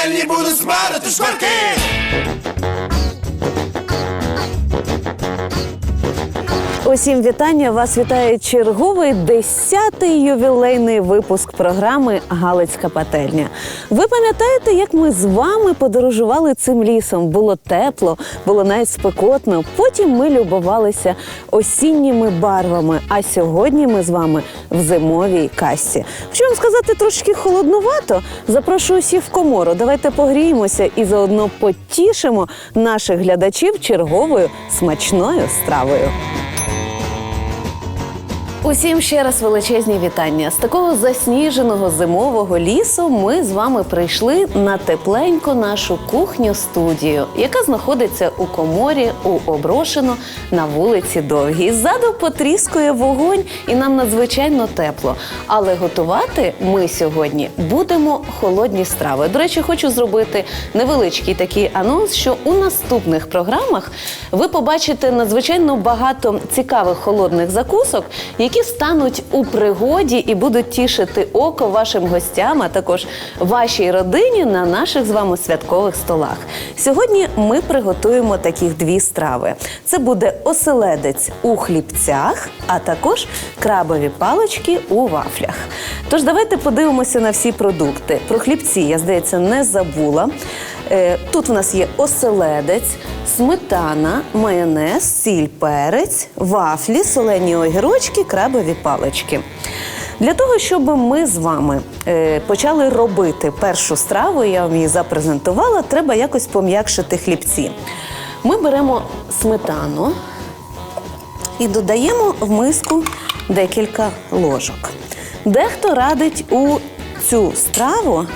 пательні будуть смарити шкварки. Усім вітання! Вас вітає черговий 10-й ювілейний випуск програми Галицька пательня. Ви пам'ятаєте, як ми з вами подорожували цим лісом? Було тепло, було навіть спекотно. Потім ми любувалися осінніми барвами. А сьогодні ми з вами в зимовій касі. Хочу вам сказати, трошки холоднувато. Запрошую усіх в комору. Давайте погріємося і заодно потішимо наших глядачів черговою смачною стравою. Усім ще раз величезні вітання. З такого засніженого зимового лісу ми з вами прийшли на тепленько нашу кухню студію, яка знаходиться у коморі у Оброшено на вулиці Довгій. Ззаду потріскує вогонь, і нам надзвичайно тепло. Але готувати ми сьогодні будемо холодні страви. До речі, хочу зробити невеличкий такий анонс, що у наступних програмах ви побачите надзвичайно багато цікавих холодних закусок, стануть у пригоді і будуть тішити око вашим гостям, а також вашій родині на наших з вами святкових столах. Сьогодні ми приготуємо таких дві страви: це буде оселедець у хлібцях, а також крабові палички у вафлях. Тож давайте подивимося на всі продукти. Про хлібці я здається не забула. Е, Тут в нас є оселедець, сметана, майонез, сіль, перець, вафлі, солені огірочки, крабові палички. Для того, щоб ми з вами е, почали робити першу страву, я вам її запрезентувала, треба якось пом'якшити хлібці. Ми беремо сметану і додаємо в миску декілька ложок. Дехто радить у цю страву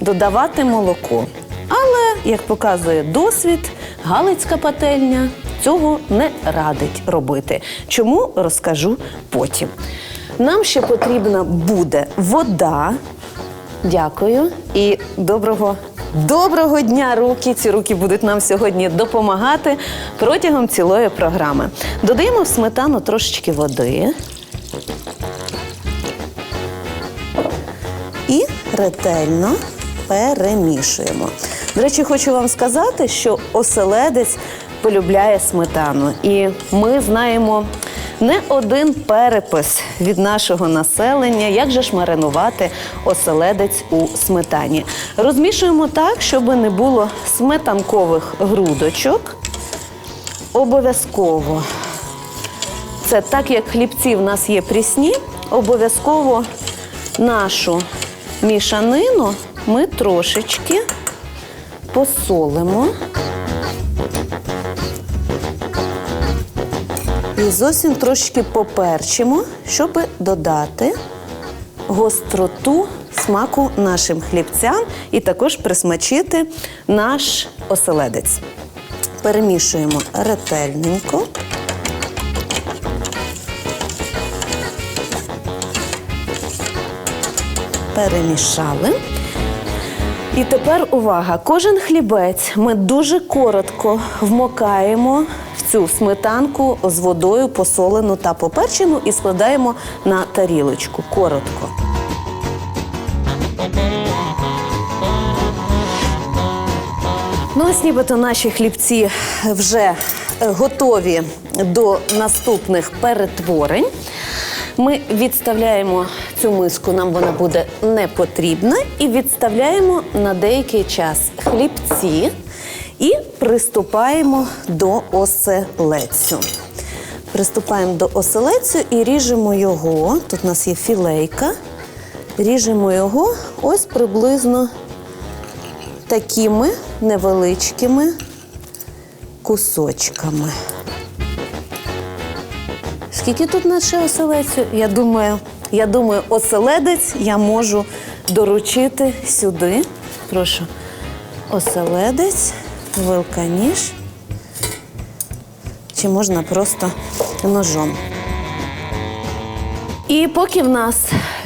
додавати молоко. Але, як показує досвід, Галицька пательня цього не радить робити. Чому розкажу потім. Нам ще потрібна буде вода. Дякую і доброго. Доброго дня, руки! Ці руки будуть нам сьогодні допомагати протягом цілої програми. Додаємо в сметану трошечки води. і ретельно перемішуємо. До речі, хочу вам сказати, що оселедець полюбляє сметану, і ми знаємо. Не один перепис від нашого населення, як же ж маринувати оселедець у сметані. Розмішуємо так, щоб не було сметанкових грудочок. Обов'язково це так як хлібці в нас є прісні, обов'язково нашу мішанину ми трошечки посолимо. І зовсім трошки поперчимо, щоб додати гостроту смаку нашим хлібцям і також присмачити наш оселедець. Перемішуємо ретельненько. перемішали. І тепер увага! Кожен хлібець ми дуже коротко вмокаємо в цю сметанку з водою посолену та поперчену і складаємо на тарілочку. Коротко. Ну, ось нібито наші хлібці вже готові до наступних перетворень. Ми відставляємо цю миску, нам вона буде не потрібна, і відставляємо на деякий час хлібці і приступаємо до оселецю. Приступаємо до оселецю і ріжемо його. Тут у нас є філейка. Ріжемо його ось приблизно такими невеличкими кусочками. Скільки тут наче оселецю? Я думаю, я думаю, оселедець я можу доручити сюди. Прошу. Оселедець, вилка ніж. Чи можна просто ножом? І поки в нас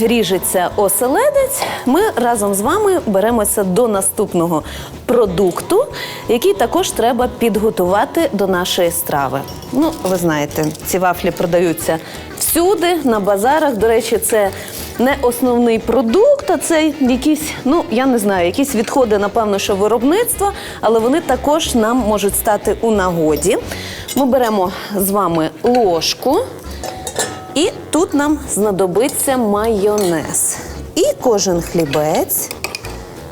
ріжеться оселедець, ми разом з вами беремося до наступного продукту, який також треба підготувати до нашої страви. Ну, ви знаєте, ці вафлі продаються всюди, на базарах. До речі, це не основний продукт, а це якісь, ну я не знаю, якісь відходи, напевно, що виробництва, але вони також нам можуть стати у нагоді. Ми беремо з вами ложку, і тут нам знадобиться майонез. І кожен хлібець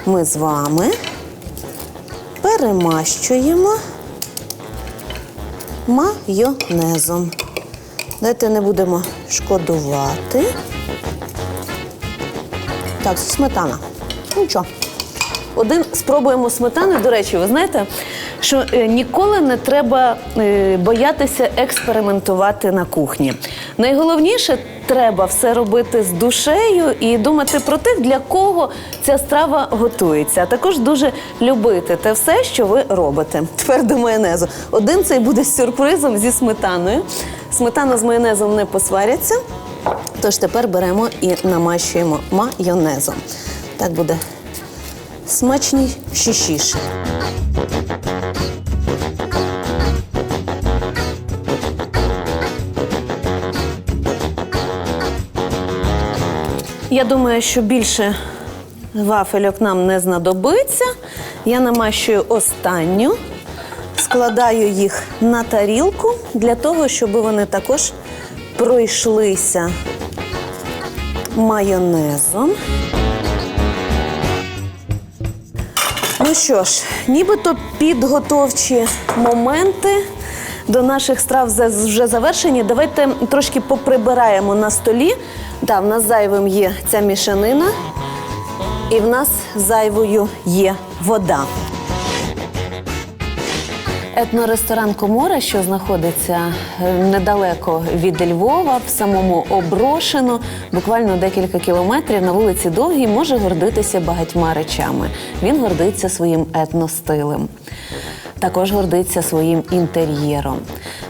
ми з вами перемащуємо майонезом. Давайте не будемо шкодувати. Так, сметана. Нічого. Один спробуємо сметани. До речі, ви знаєте, що е, ніколи не треба е, боятися експериментувати на кухні. Найголовніше треба все робити з душею і думати про тих, для кого ця страва готується. А також дуже любити те все, що ви робите. Тепер до майонезу. Один цей буде сюрпризом зі сметаною. Сметана з майонезом не посваряться. Тож тепер беремо і намащуємо майонезом. Так буде смачніше. Я думаю, що більше вафельок нам не знадобиться. Я намащую останню, складаю їх на тарілку для того, щоб вони також пройшлися майонезом. Ну що ж, нібито підготовчі моменти до наших страв вже завершені. Давайте трошки поприбираємо на столі. Да, в нас зайвим є ця мішанина, і в нас зайвою є вода. Етноресторан Комора, що знаходиться е, недалеко від Львова, в самому Оброшино, буквально декілька кілометрів на вулиці Довгій, може гордитися багатьма речами. Він гордиться своїм етностилем. Також гордиться своїм інтер'єром,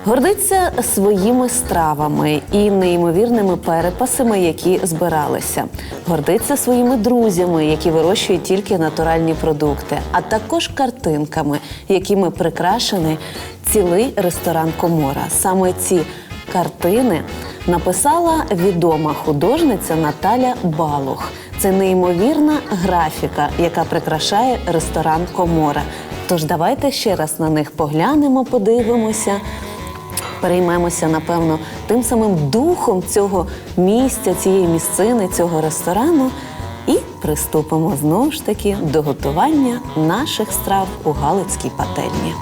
гордиться своїми стравами і неймовірними перепасами, які збиралися. Гордиться своїми друзями, які вирощують тільки натуральні продукти, а також картинками, якими прикрашений цілий ресторан Комора. Саме ці картини написала відома художниця Наталя Балух. Це неймовірна графіка, яка прикрашає ресторан Комора. Тож давайте ще раз на них поглянемо, подивимося, переймемося, напевно, тим самим духом цього місця, цієї місцини, цього ресторану. І приступимо знову ж таки до готування наших страв у Галицькій пательні.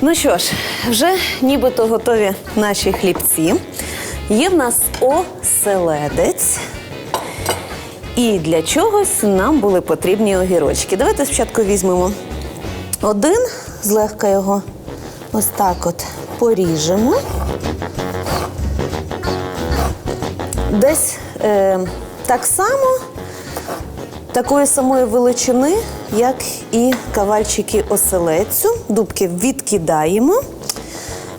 Ну що ж, вже нібито готові наші хлібці. Є в нас оселедець. І для чогось нам були потрібні огірочки. Давайте спочатку візьмемо один, злегка його ось так от поріжемо. Десь е, так само, такої самої величини, як і кавальчики оселедцю. Дубки відкидаємо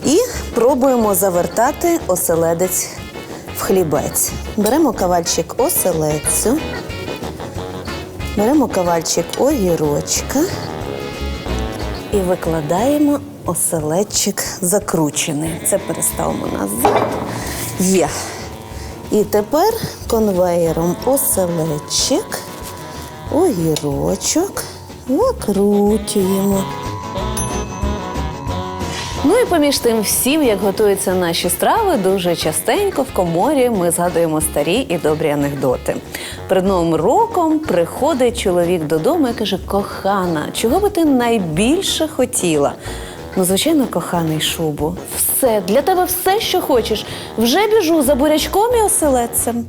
і пробуємо завертати оселедець в хлібець. Беремо кавальчик оселедцю, беремо кавальчик огірочка і викладаємо оселедчик закручений. Це переставимо назад. Є. І тепер конвеєром оселедчик, огірочок закручуємо. Ну і поміж тим всім, як готуються наші страви, дуже частенько в коморі ми згадуємо старі і добрі анекдоти. Перед новим роком приходить чоловік додому і каже: Кохана, чого би ти найбільше хотіла? Ну, звичайно, коханий шубу. Все для тебе все, що хочеш. Вже біжу за бурячком і оселедцем.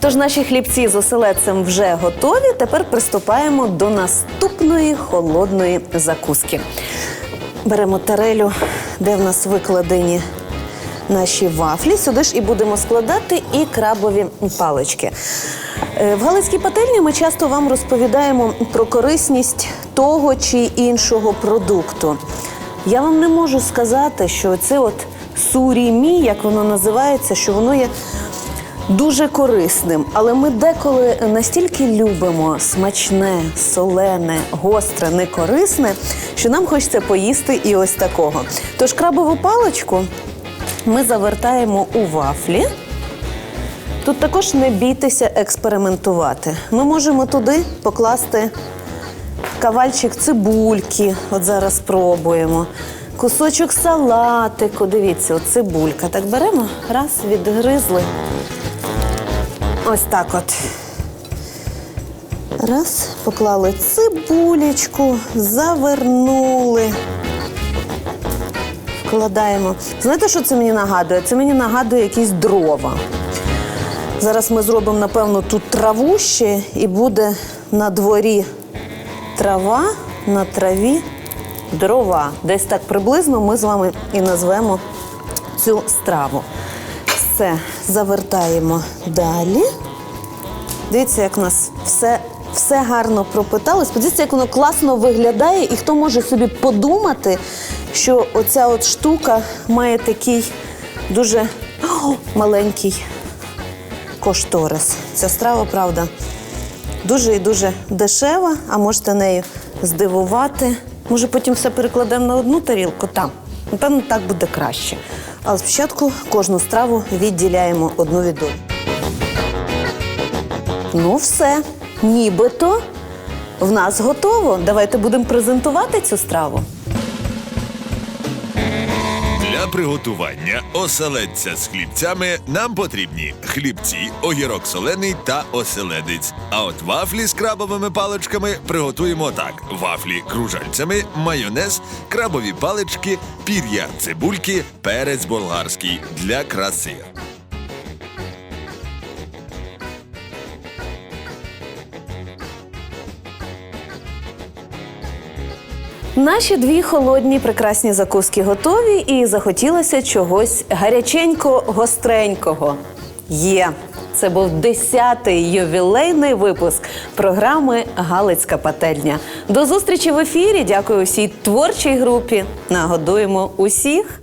Тож наші хлібці з оселедцем вже готові. Тепер приступаємо до наступної холодної закуски. Беремо тарелю, де в нас викладені наші вафлі. Сюди ж і будемо складати і крабові палички. Е, В Галицькій пательні ми часто вам розповідаємо про корисність того чи іншого продукту. Я вам не можу сказати, що це от сурімі, як воно називається, що воно є дуже корисним. Але ми деколи настільки любимо смачне, солене, гостре, некорисне, що нам хочеться поїсти і ось такого. Тож крабову паличку ми завертаємо у вафлі. Тут також не бійтеся експериментувати. Ми можемо туди покласти кавальчик цибульки. От зараз спробуємо. Кусочок салатику. Дивіться, от цибулька. Так беремо, раз, відгризли. Ось так от. Раз, поклали цибулечку, завернули. Вкладаємо. Знаєте, що це мені нагадує? Це мені нагадує якісь дрова. Зараз ми зробимо, напевно, тут траву ще і буде на дворі трава, на траві дрова. Десь так приблизно ми з вами і назвемо цю страву. Все, завертаємо далі. Дивіться, як у нас все, все гарно пропиталось. Подивіться, як воно класно виглядає, і хто може собі подумати, що оця от штука має такий дуже о, маленький кошторис. Ця страва, правда, дуже і дуже дешева, а можете нею здивувати. Може, потім все перекладемо на одну тарілку там. Напевно, так буде краще. Але спочатку кожну страву відділяємо одну від одної. Ну, все, нібито в нас готово. Давайте будемо презентувати цю страву. Для приготування оселедця з хлібцями нам потрібні хлібці, огірок солений та оселедець. А от вафлі з крабовими паличками приготуємо так: вафлі кружальцями, майонез, крабові палички, пір'я цибульки, перець болгарський для краси. Наші дві холодні прекрасні закуски готові, і захотілося чогось гаряченько-гостренького. Є. Це був 10-й ювілейний випуск програми Галицька пательня. До зустрічі в ефірі. Дякую всій творчій групі. Нагодуємо усіх.